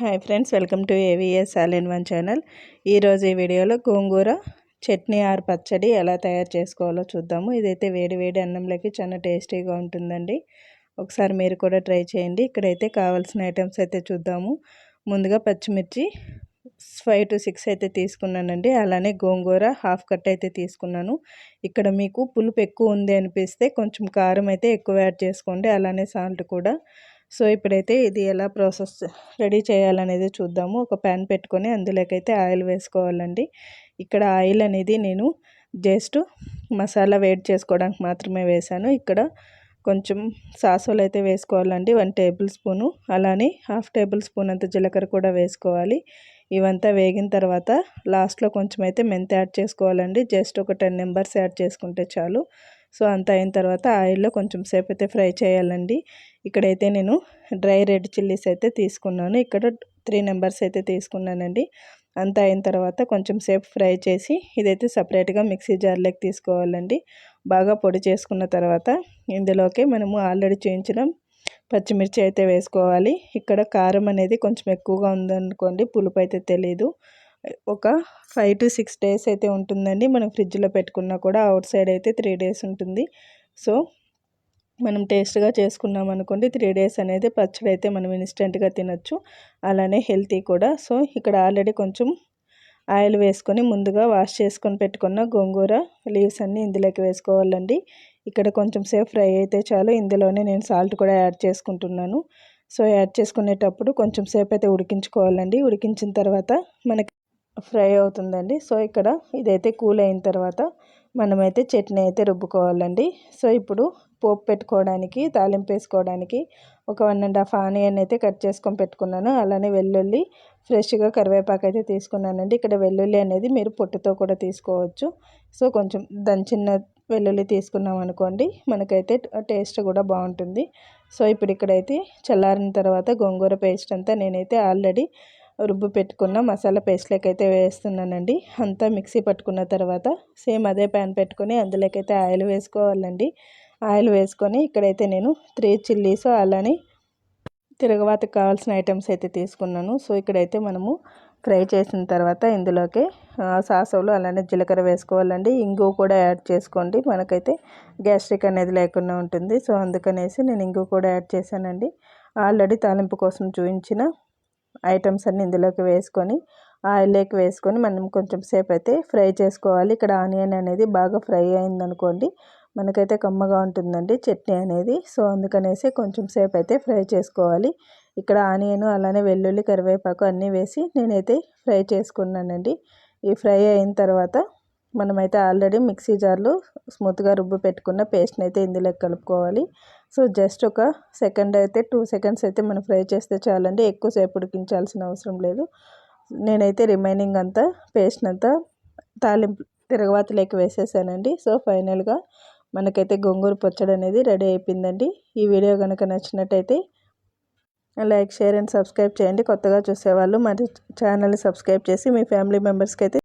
Hi friends welcome to AVS all in one channel. ఈరోజు ఈ వీడియోలో గోంగూర చట్నీ ఆర్ పచ్చడి ఎలా తయారు చేసుకోవాలో చూద్దాము. ఇదైతే వేడి వేడి అన్నంలోకి చాలా టేస్టీగా ఉంటుందండి. ఒకసారి మీరు కూడా ట్రై చేయండి. ఇక్కడైతే కావాల్సిన ఐటమ్స్ అయితే చూద్దాము. ముందుగా పచ్చిమిర్చి ఫైవ్ టు సిక్స్ అయితే తీసుకున్నానండి. అలానే గోంగూర హాఫ్ కట్ అయితే తీసుకున్నాను. ఇక్కడ మీకు పులుపు ఎక్కువ ఉంది అనిపిస్తే కొంచెం కారం అయితే ఎక్కువ యాడ్ చేసుకోండి. అలానే సాల్ట్ కూడా. సో ఇప్పుడైతే ఇది ఎలా ప్రాసెస్ రెడీ చేయాలనేది చూద్దాము. ఒక ప్యాన్ పెట్టుకొని అందులోకైతే ఆయిల్ వేసుకోవాలండి. ఇక్కడ ఆయిల్ అనేది నేను జస్ట్ మసాలా వేడి చేసుకోవడానికి మాత్రమే వేసాను ఇక్కడ కొంచెం సాసులు అయితే వేసుకోవాలండి. One table spoon. అలానే హాఫ్ టేబుల్ స్పూన్ అంత జీలకర్ర కూడా వేసుకోవాలి. ఇవంతా వేగిన తర్వాత లాస్ట్లో కొంచెం అయితే మెంతి యాడ్ చేసుకోవాలండి. జస్ట్ ఒక టెన్ మెంబర్స్ యాడ్ చేసుకుంటే చాలు. సో అంత అయిన తర్వాత ఆయిల్లో కొంచెం సేపు అయితే ఫ్రై చేయాలండి. ఇక్కడైతే నేను డ్రై రెడ్ చిల్లీస్ అయితే తీసుకున్నాను. ఇక్కడ త్రీ నెంబర్స్ అయితే తీసుకున్నానండి. అంత అయిన తర్వాత కొంచెం సేపు ఫ్రై చేసి ఇదైతే సపరేట్గా మిక్సీ జార్లోకి తీసుకోవాలండి. బాగా పొడి చేసుకున్న తర్వాత ఇందులోకి మనము ఆల్రెడీ చేయించిన పచ్చిమిర్చి అయితే వేసుకోవాలి. ఇక్కడ కారం అనేది కొంచెం ఎక్కువగా ఉందనుకోండి పులుపు అయితే తెలీదు. ఒక ఫైవ్ టు సిక్స్ డేస్ అయితే ఉంటుందండి. మనం ఫ్రిడ్జ్లో పెట్టుకున్నా కూడా అవుట్ సైడ్ అయితే త్రీ డేస్ ఉంటుంది. సో మనం టేస్ట్గా చేసుకున్నాం అనుకోండి త్రీ డేస్ అనేది పచ్చడి అయితే మనం ఇన్స్టెంట్గా తినొచ్చు. అలానే హెల్తీ కూడా. సో ఇక్కడ ఆల్రెడీ కొంచెం ఆయిల్ వేసుకొని ముందుగా వాష్ చేసుకొని పెట్టుకున్న గోంగూర లీవ్స్ అన్నీ ఇందులోకి వేసుకోవాలండి. ఇక్కడ కొంచెం సేపు ఫ్రై అయితే చాలు. ఇందులోనే నేను సాల్ట్ కూడా యాడ్ చేసుకుంటున్నాను. సో యాడ్ చేసుకునేటప్పుడు కొంచెం సేపు అయితే ఉడికించుకోవాలండి. ఉడికించిన తర్వాత మనకి ఫ్రై అవుతుందండి. సో ఇక్కడ ఇదైతే కూల్ అయిన తర్వాత మనమైతే చట్నీ అయితే రుబ్బుకోవాలండి. సో ఇప్పుడు పోపు పెట్టుకోవడానికి తాలింపు వేసుకోవడానికి ఒక వన్ అండ్ హాఫ్ ఆనియన్ అయితే కట్ చేసుకొని పెట్టుకున్నాను. అలానే వెల్లుల్లి ఫ్రెష్గా కరివేపాకు అయితే తీసుకున్నానండి. ఇక్కడ వెల్లుల్లి అనేది మీరు పొట్టుతో కూడా తీసుకోవచ్చు. సో కొంచెం దంచిన వెల్లుల్లి తీసుకున్నాం అనుకోండి మనకైతే టేస్ట్ కూడా బాగుంటుంది. సో ఇప్పుడు ఇక్కడైతే చల్లారిన తర్వాత గోంగూర పేస్ట్ అంతా నేనైతే ఆల్రెడీ రుబ్బు పెట్టుకున్న మసాలా పేస్ట్లోకి అయితే వేస్తున్నానండి. అంతా మిక్సీ పట్టుకున్న తర్వాత సేమ్ అదే ప్యాన్ పెట్టుకొని అందులోకైతే ఆయిల్ వేసుకోవాలండి. ఆయిల్ వేసుకొని ఇక్కడైతే నేను త్రీ చిల్లీస్ అలానే తిరగవాతకు కావాల్సిన ఐటమ్స్ అయితే తీసుకున్నాను. సో ఇక్కడైతే మనము ఫ్రై చేసిన తర్వాత ఇందులోకి సాసవులు అలానే జీలకర్ర వేసుకోవాలండి. ఇంగు కూడా యాడ్ చేసుకోండి. మనకైతే గ్యాస్ట్రిక్ అనేది లేకుండా ఉంటుంది. సో అందుకనేసి నేను ఇంగు కూడా యాడ్ చేశానండి. ఆల్రెడీ తాలింపు కోసం చూపించిన ఐటమ్స్ అన్ని ఇందులోకి వేసుకొని ఆయిల్లోకి వేసుకొని మనం కొంచెం సేపు అయితే ఫ్రై చేసుకోవాలి. ఇక్కడ ఆనియన్ అనేది బాగా ఫ్రై అయిందనుకోండి మనకైతే కమ్మగా ఉంటుందండి చట్నీ అనేది. సో అందుకనేసి కొంచెం సేపు అయితే ఫ్రై చేసుకోవాలి. ఇక్కడ ఆనియన్ అలానే వెల్లుల్లి కరివేపాకు అన్నీ వేసి నేనైతే ఫ్రై చేసుకున్నానండి. ఈ ఫ్రై అయిన తర్వాత మనమైతే ఆల్రెడీ మిక్సీ జార్లో స్మూత్గా రుబ్బు పెట్టుకున్న పేస్ట్ని అయితే ఇందులోకి కలుపుకోవాలి. సో జస్ట్ ఒక సెకండ్ అయితే టూ సెకండ్స్ అయితే మనం ఫ్రై చేస్తే చాలండి. ఎక్కువసేపు ఉడికించాల్సిన అవసరం లేదు. నేనైతే రిమైనింగ్ అంతా పేస్ట్ అంతా తాలింపు తిరగవాతలోకి వేసేసానండి. సో ఫైనల్గా మనకైతే గోంగూర పచ్చడి అనేది రెడీ అయిపోయిందండి. ఈ వీడియో కనుక నచ్చినట్టయితే లైక్ షేర్ అండ్ సబ్స్క్రైబ్ చేయండి. కొత్తగా చూసేవాళ్ళు మరి ఛానల్ని సబ్స్క్రైబ్ చేసి మీ ఫ్యామిలీ మెంబర్స్కి అయితే